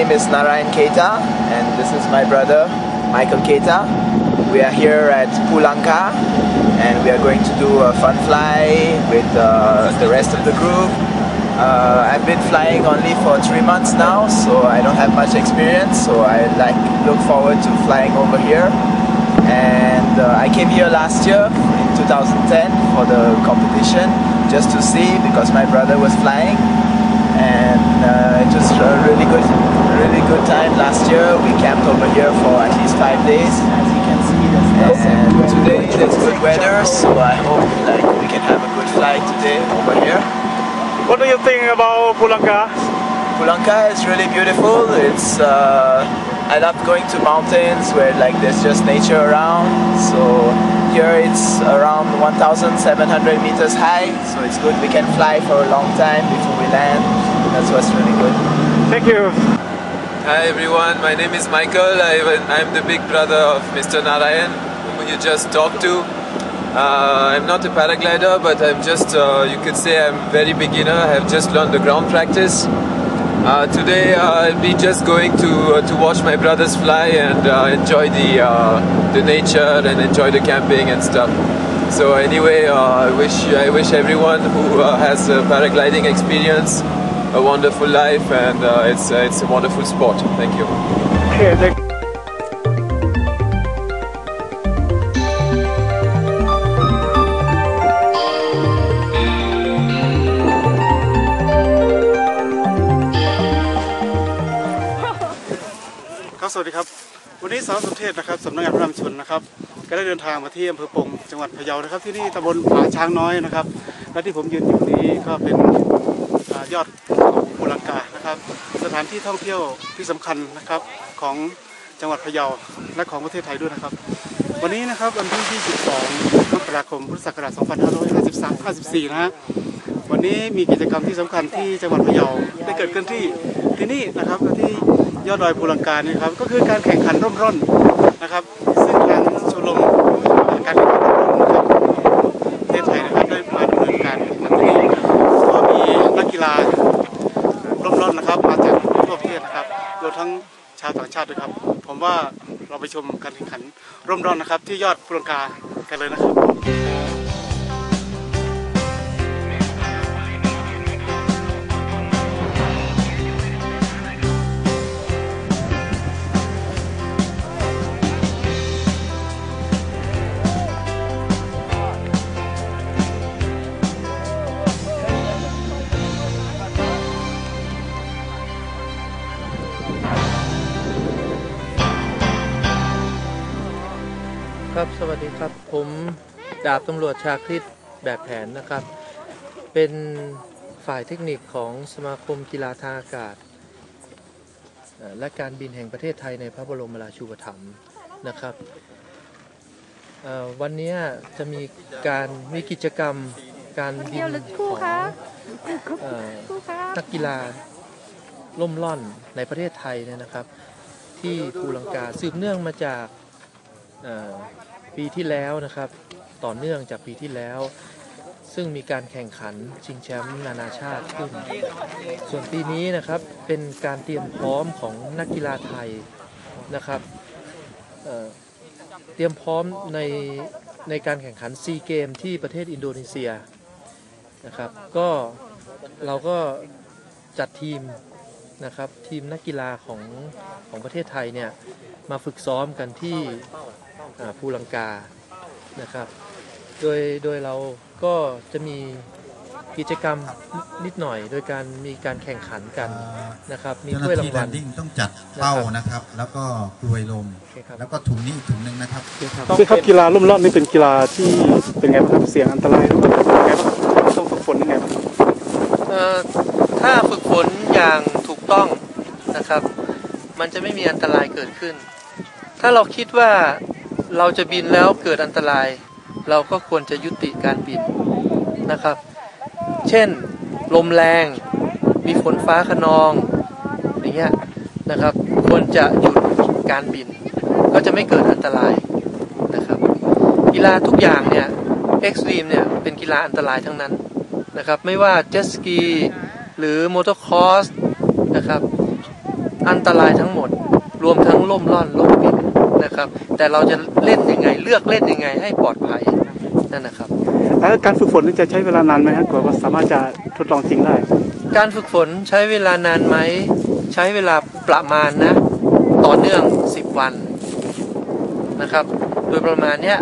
my name is Narayan Keita, and this is my brother Michael Keita. We are here at Pulanka, and we are going to do a fun fly with uh, the rest of the group. Uh, I've been flying only for three months now, so I don't have much experience. So I like look forward to flying over here. And uh, I came here last year in 2010 for the competition just to see because my brother was flying uh, it was a really good really good time last year. We camped over here for at least five days. As you can see and today there's good weather so I hope like we can have a good flight today over here. What do you think about Pulanka? Pulanka is really beautiful. It's uh, I love going to mountains where like there's just nature around. So here it's around 1700 meters high so it's good we can fly for a long time before we land that's what's really good Thank you. Hi everyone, my name is Michael. I, I'm the big brother of Mr. Narayan, whom you just talked to. Uh, I'm not a paraglider, but I'm just, uh, you could say I'm very beginner. I have just learned the ground practice. Uh, today uh, I'll be just going to uh, to watch my brothers fly and uh, enjoy the uh, the nature and enjoy the camping and stuff. So anyway, uh, I wish I wish everyone who has a paragliding experience a wonderful life and it's it's a wonderful sport. Thank you. สวัสดีครับ วันนี้สาวสมเทศนะครับสำนักงานพระนำชนนะครับก็ได้เดินทางมาที่อำเภอปงจังหวัดพะเยานะครับที่นี่ตำบลผาช้างน้อยนะครับ และที่ผมยืนอยู่นี้ก็เป็นอยอดเขาภูลังกานะครับ สถานที่ท่องเที่ยวที่สำคัญนะครับของจังหวัดพะเยาและของประเทศไทยด้วยนะครับ วันนี้นะครับวันที่ 22 มกราคม พุทธศักราช 2553 54 นะฮะ วันนี้มีกิจกรรมที่สำคัญที่จังหวัดพะเยาได้เกิดขึ้นที่ที่นี่นะครับที่ยอดดอยภูลังกานี่ครับก็คือการแข่งขันร่มร่อนนะครับ ซึ่งทางชมรมการแข่งขันร่มร่อนนะครับประเทศไทยนะครับได้มาดำเนินการแข่งขันที่นี่ก็มีนักกีฬาร่มร่อนนะครับ มาจากทั่วประเทศนะครับรวมทั้งชาวต่างชาติด้วยครับ ผมว่าเราไปชมการแข่งขันร่มร่อนนะครับ ที่ยอดภูลังกากันเลยนะครับ ครับ สวัสดีครับ ผมดาบตำรวจชาคริตแบบแผนนะครับ เป็นฝ่ายเทคนิคของสมาคมกีฬาทางอากาศเอ่อและการบินแห่งประเทศไทยในพระบรมราชูปถัมภ์นะครับเอ่อวันนี้จะมีการมีกิจกรรมการบินของเอ่อนักกีฬาล่มล่อนในประเทศไทยเนี่ยนะครับ ที่ภูลังกาสืบเนื่องมาจากเอ่อ ปีที่แล้วนะครับ ต่อเนื่องจากปีที่แล้ว ซึ่งมีการแข่งขันชิงแชมป์นานาชาติขึ้น ส่วนปีนี้นะครับเป็นการเตรียมพร้อมของนักกีฬาไทยนะครับเเตรียมพร้อมในในการแข่งขันซีเกมที่ประเทศอินโดนีเซียนะครับ ก็เราก็จัดทีม นะครับทีมนักกีฬาของของประเทศไทยเนี่ยมาฝึกซ้อมกันที่อ่าภูลังกานะครับ โดยโดยเราก็จะมีกิจกรรมนิดหน่อย โดยการมีการแข่งขันกันนะครับ มีเจ้าหถ้วยน้าราที่งแลวัลนดิ้งต้องจัดเป้านะครับ แล้วก็กลวยลมโอเคครับแล้วก็ถุงนี้อีกถุงหนึ่งนะครับซึ่งครับกีฬาล่มล่อนนี่เป็นกีฬาที่เป็นไงบ้างครับเสี่ยงอันตรายหรือว่าเป็นไงบ้างต้องฝึกฝนยังไงบ้างครับเอ่อถ้าฝึกฝนอย่างถูก ต้องนะครับ มันจะไม่มีอันตรายเกิดขึ้น ถ้าเราคิดว่าเราจะบินแล้วเกิดอันตราย เราก็ควรจะยุติการบินนะครับ เช่น ลมแรง มีฝนฟ้าขนอง อย่างเงี้ยนะครับ ควรจะหยุดการบิน ก็จะไม่เกิดอันตรายนะครับ กีฬาทุกอย่างเนี่ยเอ็กซ์ตรีมเนี่ยเป็นกีฬาอันตรายทั้งนั้นนะครับ ไม่ว่าเจ็ตสกีหรือมอเตอร์คอร์ส นะครับ อันตรายทั้งหมด รวมทั้งล่มล่อนล่มบินนะครับ แต่เราจะเล่นยังไงเลือกเล่นยังไงให้ปลอดภัยนั่นนะครับแล้วการฝึกฝนนี่จะใช้เวลานานไหมครับกว่าสามารถจะทดลองจริงได้ การฝึกฝนใช้เวลานานไหมใช้เวลาประมาณนะต่อเนื่อง10วันนะครับ โดยประมาณเนี้ย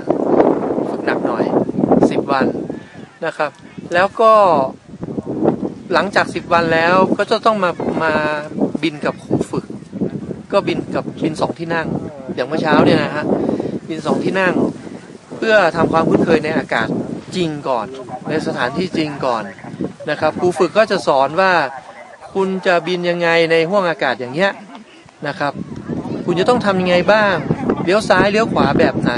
ฝึกหนักหน่อย10วันนะครับ แล้วก็ หลังจาก10วันแล้วก็จะต้องมามาบินกับครูฝึก ก็บินกับบินสองที่นั่ง อย่างเมื่อเช้าเนี่ยนะฮะบินสองที่นั่ง เพื่อทำความคุ้นเคยในอากาศจริงก่อน ในสถานที่จริงก่อนนะครับครูฝึกก็จะสอนว่าคุณจะบินยังไงในห้วงอากาศอย่างเงี้ยนะครับ คุณจะต้องทำยังไงบ้างเลี้ยวซ้ายเลี้ยวขวาแบบไหน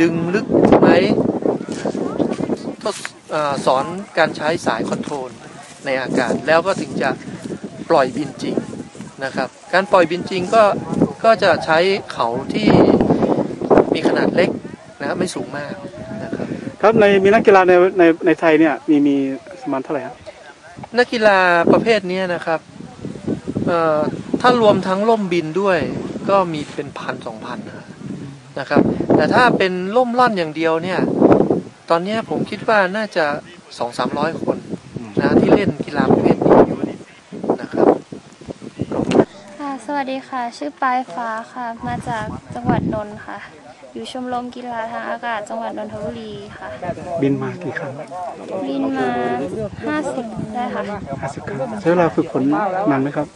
ดึงลึกไหมทดสอนการใช้สายคอนโทรล ในอากาศ แล้วก็ถึงจะปล่อยบินจริงนะครับ การปล่อยบินจริงก็ก็จะใช้เขาที่มีขนาดเล็กนะครับไม่สูงมากนะครับครับในมีนักกีฬาในในในไทยเนี่ยมีมีประมาณเท่าไหร่ครับนักกีฬาประเภทเนี้ยนะครับเอ่อถ้ารวมทั้งล่มบินด้วยก็มีเป็นพันสองพันนะครับ แต่ถ้าเป็นล่มล่อนอย่างเดียวเนี่ย ตอนเนี้ยผมคิดว่าน่าจะสองสามร้อยคนนะ ที่เล่นกีฬาประเภทนี้อยู่นะครับค่ะสวัสดีค่ะ ชื่อปลายฟ้าค่ะ มาจากจังหวัดนนท์ค่ะ อยู่ชมรมกีฬาทางอากาศจังหวัดนนทบุรีค่ะ บินมากี่ครั้งบินมา50ได้ค่ะห้าสิบครั้งใช้เวลาฝึกฝนนานไหมครับ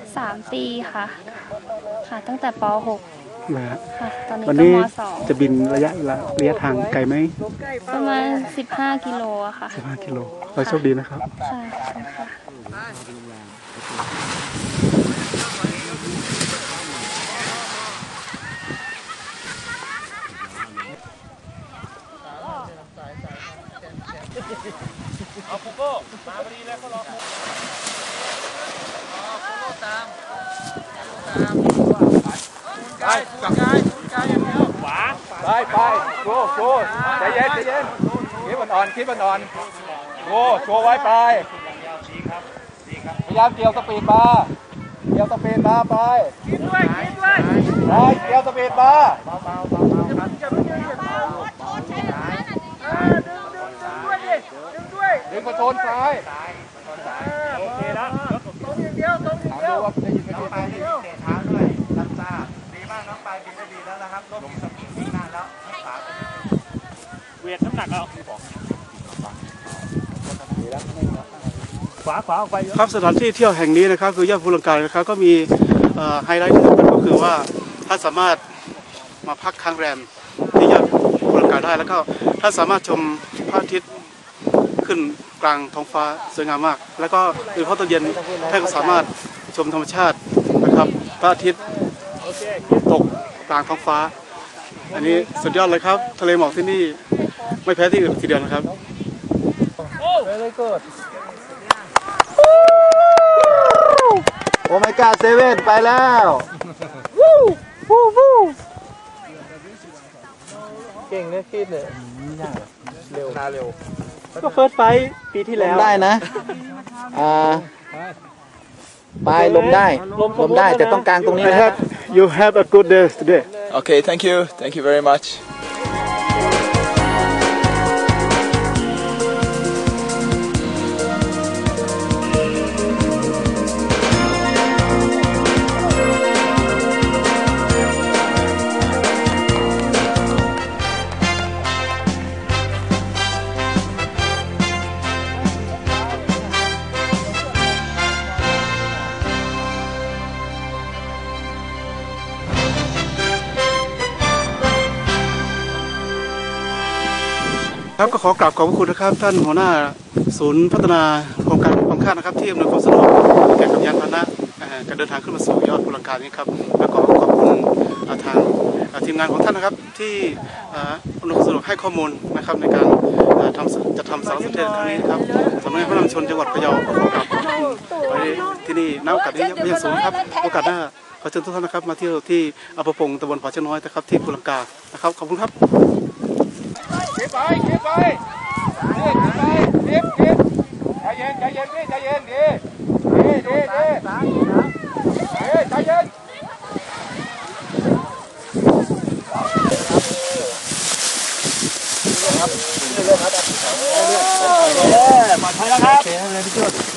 3 ปีค่ะ ค่ะตั้งแต่ป นะฮะ .6 ค่ะตอนนี้วันก็นี้มจะบินระยะระยะทางไกลไหม2ประมาณ 15 กิโลอะค่ะ15กิโลเราโชคดีนะครับ ค่ะขอบคุณค่ะ ไปไปโชว์โชว์ใจเย็นใจเย็นคิดมันอ่อนคิดมันอ่อนโชว์โชว์ไว้ไปพยายามเกี่ยวสปีดมาเกี่ยวสปีดมาไปคิดด้วยคิดด้วยไปเกี่ยวสปีดมาดึงมาชนซ้ายโอเคนะตรงอย่างเดียวตรงอย่างเดียวได้ยินไหมพี่ ครับสถานที่เที่ยวแห่งนี้นะครับ คือย่านภูลังกานะครับก็มีเอ่อไฮไลท์นะครับก็คือว่าท่านสามารถมาพักค้างแรมที่ยอดภูลังกาได้แล้วก็ท่านสามารถชมพระอาทิตย์ขึ้นกลางท้องฟ้าสวยงามมาก แล้วก็โดยเฉพาะตอนเย็นท่านก็สามารถชมธรรมชาตินะครับพระอาทิตย์ตกกลางท้องฟ้า อันนี้สุดยอดเลยครับ ทะเลหมอกที่นี่ ไม่แพ้ที่อื่นทีเดียวนะครับ Very good โอเมก้าเซเว่นไปแล้วเก่งเนี่ยคิดเนี่ยเร็วนาเร็ว ก็เฟิร์สไฟปีที่แล้ว ได้นะอ่าปลายลมได้ ลมได้แต่ต้องกลางตรงนี้ I นะ have you have a good day today Okay thank you thank you very much ครับก็ขอกราบขอบพระคุณนะครับ ท่านหัวหน้าศูนย์พัฒนาโครงการความคาดนะครับ ที่อำนวยความสะดวกแก่กับยานพาหนะการเดินทางขึ้นมาสู่ยอดภูลังการนี้ครับแล้วก็ขอบคุณทางทีมงานของท่านนะครับที่อำนวยความสะดวกให้ข้อมูลนะครับในการทำจัดทำสารสนเทศครั้งนี้ครับสำนักงานพระนำชนจังหวัดพะเยาขอกราบขอบคุณไว้ที่นี่ณโอกาสนี้ไม่ยังสูงครับโอกาสหน้าขอเชิญทุกท่านนะครับ มาเที่ยวที่อำเภอปงตำบลผาเชน้อยนะครับที่ภูลังกานะครับขอบคุณครับ ไปเก็บไปเก็บไปเก็บเก็บใจเย็นใจเย็นพี่ใจเย็นดีดีดีดีเฮ้ยใจเย็นครับเรื่องครับเรื่องมาใช้แล้วครับโอเคครับเลยพี่จุด